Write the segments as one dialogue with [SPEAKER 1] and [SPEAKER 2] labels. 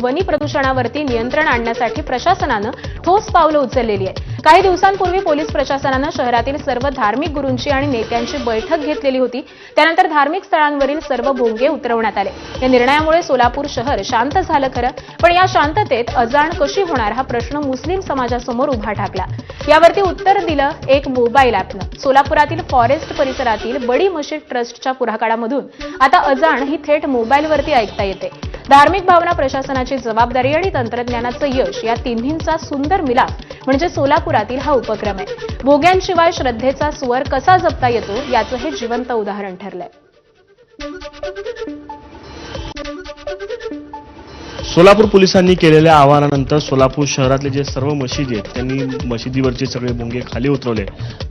[SPEAKER 1] ध्वनी प्रदूषणावरती नियंत्रण आणण्यासाठी प्रशासनानं ठोस पावलं उचललेली आहे काही दिवसांपूर्वी पोलीस प्रशासनानं शहरातील सर्व धार्मिक गुरूंची आणि नेत्यांची बैठक घेतलेली होती. त्यानंतर धार्मिक स्थळांवरील सर्व भोंगे उतरवण्यात आले. या निर्णयामुळे सोलापूर शहर शांत झालं खरं पण या शांततेत अजाण कशी होणार हा प्रश्न मुस्लिम समाजासमोर उभा ठाकला. यावरती उत्तर दिलं एक मोबाईल ॲपनं. सोलापुरातील फॉरेस्ट परिसरातील बडी मशीद ट्रस्टच्या पुढाकारामधून. आता अजाण ही थेट मोबाईलवरती ऐकता येते. धार्मिक भावना प्रशासनाची जबाबदारी आणि तंत्रज्ञानाचं यश या तिन्हींचा सुंदर मिलाप म्हणजे सोलापुरातील हा उपक्रम आहे. भोग्यांशिवाय श्रद्धेचा स्वर कसा जपता येतो याचं हे जिवंत उदाहरण ठरलंय.
[SPEAKER 2] सोलापूर पोलिसांनी केलेल्या आवाहनानंतर सोलापूर शहरातले जे सर्व मशिदी आहेत त्यांनी मशिदीवरचे सगळे बोंगे खाली उतरवले.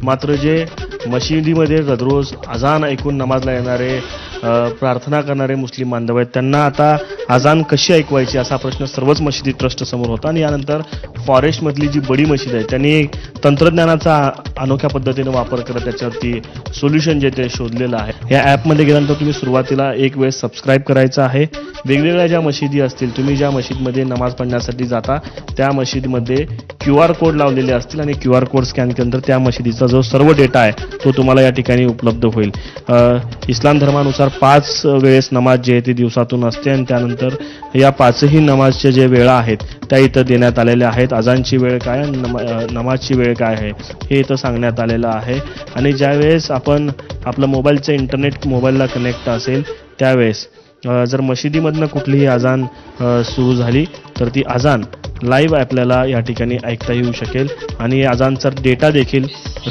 [SPEAKER 2] मात्र जे मशिदीमध्ये दररोज अजान ऐकून नमाजला येणारे प्रार्थना करणारे मुस्लिम बांधव आहेत. त्यांना आता अजान कशी ऐकवायची असा प्रश्न सर्वच मशिदी ट्रस्ट समोर होता आणि यानंतर फॉरेस्टमधली जी बडी मशीद आहे त्यांनी तंत्रज्ञानाचा अनोख्या पद्धतीने वापर करत त्याच्यावरती सोल्युशन जे ते शोधलेलं आहे. या ॲपमध्ये गेल्यानंतर तुम्ही सुरुवातीला एक वेळ सबस्क्राईब करायचं आहे. वेगवेगळ्या ज्या मशिदी असतील तुम्ही ज्या मशीदमध्ये नमाज पडण्यासाठी जाता त्या मशीदमध्ये क्यू आर कोड लावलेले असतील आणि क्यू आर कोड स्कॅन केल्यानंतर त्या मशिदीचा जो सर्व डेटा आहे तो तुम्हाला या ठिकाणी उपलब्ध होईल. इस्लाम धर्मानुसार पाच वेळेस नमाज जे आहे ती दिवसातून असते आणि त्यानंतर या पाचही नमाजच्या जे वेळा आहेत त्या इथं देण्यात आलेल्या आहेत. अजानची वेळ काय आणि नमा नमाजची वेळ काय आहे हे इथं सांगण्यात आलेलं आहे. आणि ज्यावेळेस आपण आपलं मोबाईलचं इंटरनेट मोबाईलला कनेक्ट असेल त्यावेळेस जर मशिदीमधनं कुठलीही अजान सुरू झाली तर ती अजान लाईव्ह आपल्याला या ठिकाणी ऐकता येऊ शकेल. आणि अजानचा डेटा देखील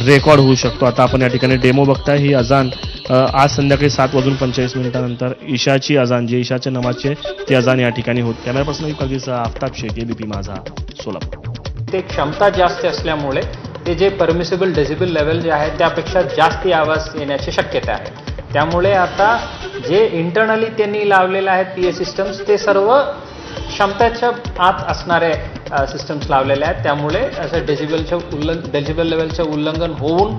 [SPEAKER 2] रेकॉर्ड होऊ शकतो. आता आपण या ठिकाणी डेमो बघताय. ही अजान आज संध्याकाळी सात वाजून पंचेचाळीस मिनिटानंतर ईशाची अजान जे ईशाच्या नावाचे ती अजान या ठिकाणी होत. कॅमेरापासून कधीचा आफताब शेख एबीपी माझा सोलापूर.
[SPEAKER 3] ते क्षमता जास्त असल्यामुळे ते जे परमिसेबल डेसिबल लेवल जे आहे त्यापेक्षा जास्त आवाज येण्याची शक्यता आहे. त्यामुळे आता जे इंटरनली त्यांनी लावलेले आहेत पी ए सिस्टम्स ते सर्व क्षमतेच्या आत असणारे सिस्टम्स लावलेले आहेत. त्यामुळे असं डेसिबलच्या उल्लंघ डेसिबल लेवलचं उल्लंघन होऊन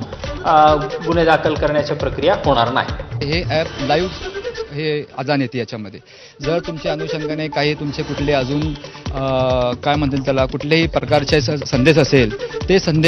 [SPEAKER 3] गुन्हे दाखल करण्याची प्रक्रिया होणार नाही.
[SPEAKER 4] हे ॲप लाईव्ह हे अजान येते याच्यामध्ये. जर तुमच्या अनुषंगाने काही तुमचे कुठले अजून काय म्हणतील त्याला कुठलेही प्रकारचे संदेश असेल ते संदेश